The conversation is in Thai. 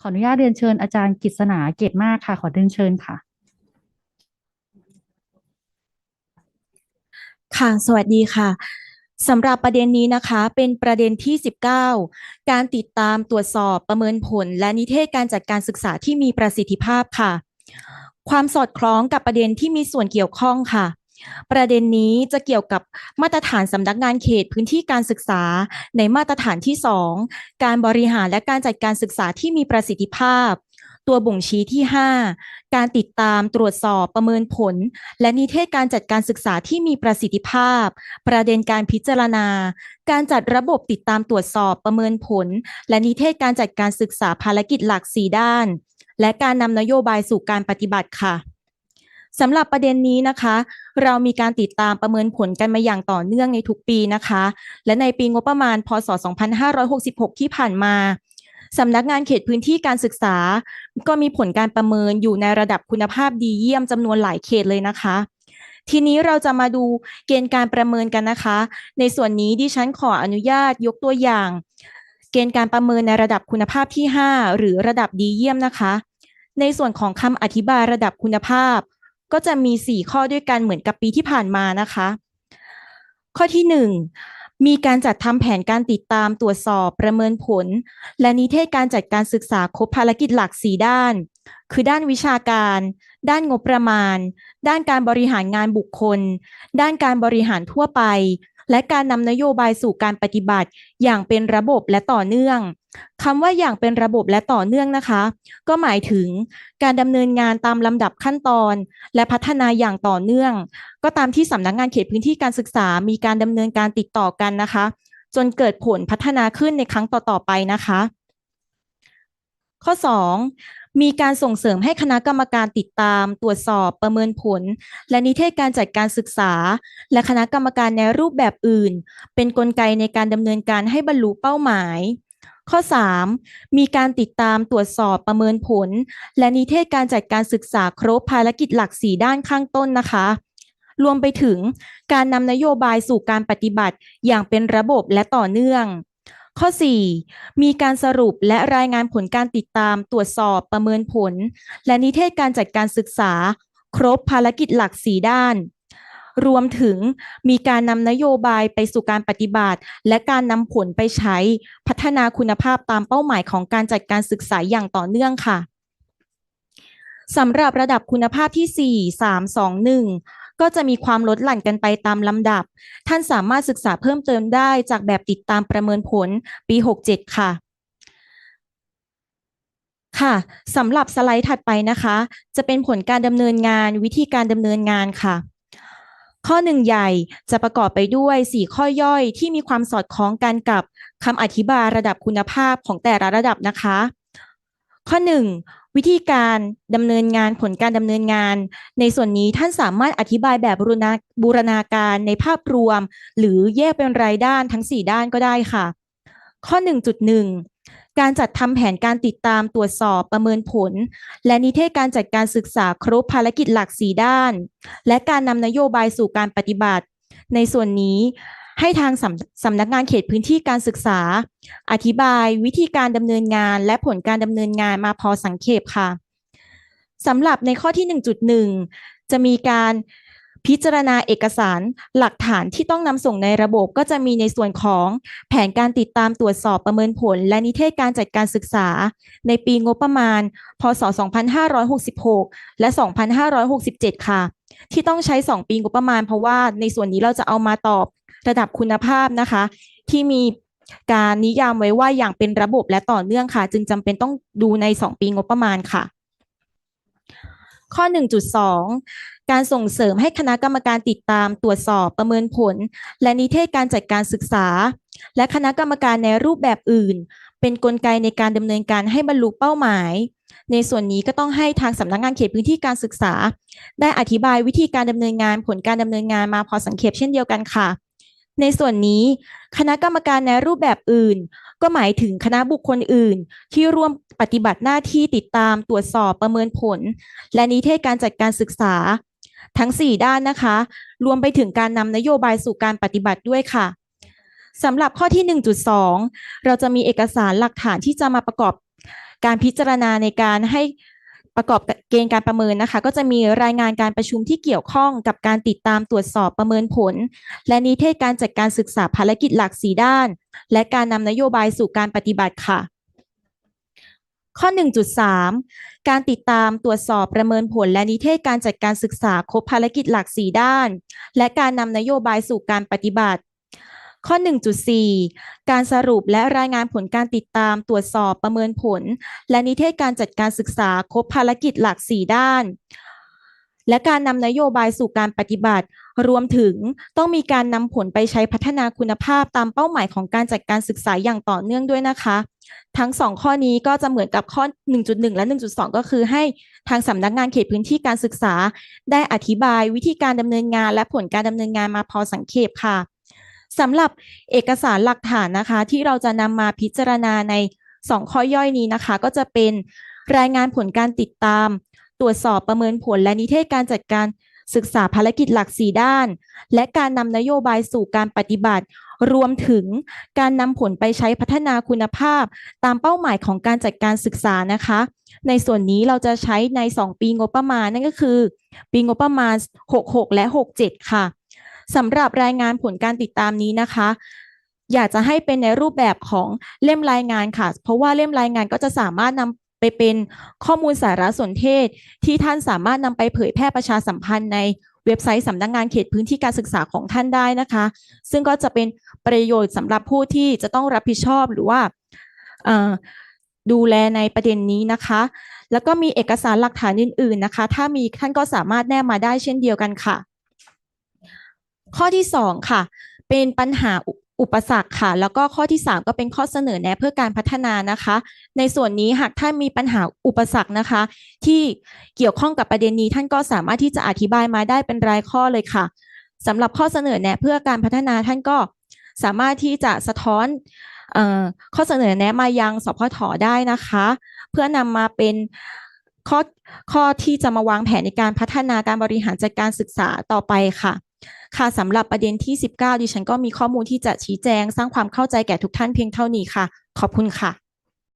ขออนุญาตเรียนเชิญอาจารย์กฤษณาเกตมากค่ะ ขอเรียนเชิญค่ะ ค่ะ สวัสดีค่ะสำหรับประเด็นนี้นะคะเป็นประเด็นที่ 19 การติดตามตรวจสอบประเมินผล และนิเทศการจัดการศึกษาที่มีประสิทธิภาพค่ะ ความสอดคล้องกับประเด็นที่มีส่วนเกี่ยวข้องค่ะ ประเด็นนี้จะเกี่ยวกับมาตรฐานสำนักงานเขตพื้นที่การศึกษาในมาตรฐานที่ 2 การบริหารและการจัดการศึกษาที่มีประสิทธิภาพ ตัวบ่งชี้ที่ 5 การติดตามตรวจสอบประเมินผล และนิเทศการจัดการศึกษาที่มีประสิทธิภาพ ประเด็นการพิจารณา การจัดระบบติดตามตรวจสอบประเมินผล และนิเทศการจัดการศึกษาภารกิจหลัก 4 ด้าน และการนำนโยบายสู่การปฏิบัติค่ะ สำหรับประเด็นนี้นะคะ เรามีการติดตามประเมินผลกันมาอย่างต่อเนื่องในทุกปีนะคะ และในปีงบประมาณ พศ 2566 ที่ผ่านมาสำนักงานเขตพื้นที่การศึกษา ก็มีผลการประเมินอยู่ในระดับคุณภาพดีเยี่ยมจำนวนหลายเขตเลยนะคะ ทีนี้เราจะมาดูเกณฑ์การประเมินกันนะคะ ในส่วนนี้ดิฉันขออนุญาตยกตัวอย่าง เกณฑ์การประเมินในระดับคุณภาพที่ 5 หรือระดับดีเยี่ยมนะคะ ในส่วนของคำอธิบายระดับคุณภาพ ก็จะมี 4 ข้อด้วยกันเหมือนกับปีที่ผ่านมานะคะ ข้อที่ 1 มีการจัดทำแผนการติดตามตรวจสอบประเมินผล และนิเทศการจัดการศึกษาครบภารกิจหลัก 4 ด้าน คือด้านวิชาการ ด้านงบประมาณ ด้านการบริหารงานบุคคล ด้านการบริหารทั่วไป และการนำนโยบายสู่การปฏิบัติอย่างเป็นระบบและต่อเนื่องคำว่าอย่างเป็นระบบและต่อเนื่องนะคะ ก็หมายถึงการดำเนินงานตามลำดับขั้นตอน และพัฒนาอย่างต่อเนื่อง ก็ตามที่สำนักงานเขตพื้นที่การศึกษา มีการดำเนินการติดต่อกันนะคะ จนเกิดผลพัฒนาขึ้นในครั้งต่อๆไปนะคะ ข้อ 2 มีการส่งเสริมให้คณะกรรมการติดตาม ตรวจสอบประเมินผล และนิเทศการจัดการศึกษา และคณะกรรมการในรูปแบบอื่น เป็นนกลไกในการดำเนินการให้บรรลุเป้าหมาย ข้อ 3 มีการติดตามตรวจสอบประเมินผล และนิเทศการจัดการศึกษาครบภารกิจหลัก 4 ด้านข้างต้นนะคะรวมไปถึงการนำนโยบายสู่การปฏิบัติอย่างเป็นระบบและต่อเนื่อง ข้อ 4 มีการสรุปและรายงานผลการติดตาม ตรวจสอบประเมินผล และนิเทศการจัดการศึกษา ครบภารกิจหลัก 4 ด้าน รวมถึงมีการนำนโยบายไปสู่การปฏิบัติ และการนำผลไปใช้พัฒนาคุณภาพตามเป้าหมายของการจัดการศึกษาอย่างต่อเนื่องค่ะสำหรับระดับคุณภาพที่ 4 3 2 1 ก็จะมีความลดหลั่นกันไปตามลำดับ ท่านสามารถศึกษาเพิ่มเติมได้จากแบบติดตามประเมินผลปี 67 ค่ะค่ะสำหรับสไลด์ถัดไปนะคะ จะเป็นผลการดำเนินงานวิธีการดำเนินงานค่ะ ข้อหนึ่งใหญ่จะประกอบไปด้วย 4 ข้อย่อยที่มีความสอดคล้องกันกับคำอธิบายระดับคุณภาพของแต่ละระดับนะคะ ข้อ 1 วิธีการดำเนินงานผลการดำเนินงาน ในส่วนนี้ท่านสามารถอธิบายแบบบูรณาบูรณาการในภาพรวม หรือแยกเป็นรายด้านทั้ง 4 ด้านก็ได้ค่ะ ข้อ 1.1 การจัดทำแผนการติดตามตรวจสอบประเมินผล และนิเทศการจัดการศึกษาครบภารกิจหลัก 4 ด้าน และการนำนโยบายสู่การปฏิบัติ ในส่วนนี้ ให้ทางสำสำนักงานเขตพื้นที่การศึกษา อธิบายวิธีการดำเนินงาน และผลการดำเนินงานมาพอสังเขปค่ะสำหรับในข้อที่ 1.1 จะมีการพิจารณาเอกสารหลักฐานที่ต้องนำส่งในระบบก็จะมีในส่วนของแผนการติดตามตรวจสอบประเมินผล และนิเทศการจัดการศึกษา ในปีงบประมาณ พศ 2566 และ 2567 ค่ะ ที่ต้องใช้ 2 ปีงบประมาณเพราะว่าในส่วนนี้เราจะเอามาตอบ ระดับคุณภาพนะคะ ที่มีการนิยามไว้ว่าอย่างเป็นระบบและต่อเนื่องค่ะ จึงจำเป็นต้องดูใน 2 ปีงบประมาณค่ะ ข้อ 1.2 การส่งเสริมให้คณะกรรมการติดตามตรวจสอบประเมินผล และนิเทศการจัดการศึกษา และคณะกรรมการในรูปแบบอื่น เป็นนกลไกในการดำเนินการให้บรรลุเป้าหมายในส่วนนี้ก็ต้องให้ทางสำนักงานเขตพื้นที่การศึกษา ได้อธิบายวิธีการดำเนินงานผลการดำเนินงานมาพอสังเขปเช่นเดียวกันค่ะ ในส่วนนี้ คณะกรรมการในรูปแบบอื่น ก็หมายถึงคณะบุคคลอื่น ที่ร่วมปฏิบัติหน้าที่ติดตามตรวจสอบประเมินผล และนิเทศการจัดการศึกษา ทั้ง 4 ด้านนะคะ รวมไปถึงการนำนโยบายสู่การปฏิบัติด้วยค่ะสำหรับข้อที่ 1.2 เราจะมีเอกสารหลักฐานที่จะมาประกอบการพิจารณาในการให้ ประกอบเกณฑ์การประเมินนะคะ ก็จะมีรายงานการประชุมที่เกี่ยวข้องกับการติดตามตรวจสอบประเมินผล และนิเทศการจัดการศึกษาภารกิจหลักสีด้าน และการนำนโยบายสู่การปฏิบัติค่ะ ข้อ 1.3 การติดตามตรวจสอบประเมินผล และนิเทศการจัดการศึกษาครบภารกิจหลักสีด้าน และการนำนโยบายสู่การปฏิบัติ ข้อ 1.4 การสรุปและรายงานผลการติดตามตรวจสอบประเมินผล และนิเทศการจัดการศึกษาครบภารกิจหลักสี่ด้าน และการนำนโยบายสู่การปฏิบัติ รวมถึงต้องมีการนำผลไปใช้พัฒนาคุณภาพตามเป้าหมายของการจัดการศึกษาอย่างต่อเนื่องด้วยนะคะ ทั้งสองข้อนี้ก็จะเหมือนกับข้อ 1.1 และ 1.2 ก็คือ ให้ทางสำนักงานเขตพื้นที่การศึกษา ได้อธิบายวิธีการดำเนินงานและผลการดำเนินงานมาพอสังเขปค่ะ สำหรับเอกสารหลักฐานนะคะ ที่เราจะนำมาพิจารณาใน 2 ข้อย่อยนี้นะคะ ก็จะเป็นรายงานผลการติดตาม ตรวจสอบประเมินผลและนิเทศการจัดการศึกษาภารกิจหลัก 4 ด้าน และการนำนโยบายสู่การปฏิบัติ รวมถึงการนำผลไปใช้พัฒนาคุณภาพ ตามเป้าหมายของการจัดการศึกษานะคะ ในส่วนนี้เราจะใช้ใน 2 ปีงบประมาณนั่นก็คือ ปีงบประมาณ 66 และ 67 ค่ะ สำหรับรายงานผลการติดตามนี้นะคะ อยากจะให้เป็นในรูปแบบของเล่มรายงานค่ะ เพราะว่าเล่มรายงานก็จะสามารถนำไปเป็นข้อมูลสารสนเทศ ที่ท่านสามารถนำไปเผยแพร่ประชาสัมพันธ์ในเว็บไซต์สำนักงงานเขตพื้นที่การศึกษาของท่านได้นะคะ ซึ่งก็จะเป็นประโยชน์สำหรับผู้ที่จะต้องรับผิดชอบหรือว่าดูแลในประเด็นนี้นะคะ แล้วก็มีเอกสารหลักฐานอื่น ๆนะคะ ถ้ามีท่านก็สามารถแนบมาได้เช่นเดียวกันค่ะ ข้อที่สองค่ะ เป็นปัญหาอุปสรรคค่ะ แล้วก็ข้อที่สามก็เป็นข้อเสนอแนะเพื่อการพัฒนานะคะ ในส่วนนี้หากท่านมีปัญหาอุปสรรคนะคะ ที่เกี่ยวข้องกับประเด็นนี้ท่านก็สามารถที่จะอธิบายมาได้เป็นรายข้อเลยค่ะสำหรับข้อเสนอแนะเพื่อการพัฒนาท่านก็สามารถที่จะสะท้อนอข้อเสนอแนะมายังสพทได้นะคะ เพื่อนำมาเป็นข้อข้อที่จะมาวางแผนในการพัฒนาการบริหารจัดการศึกษาต่อไปค่ะ ค่ะสำหรับประเด็นที่ 19 ดิฉันก็มีข้อมูลที่จะชี้แจง สร้างความเข้าใจแก่ทุกท่านเพียงเท่านี้ค่ะ ขอบคุณค่ะ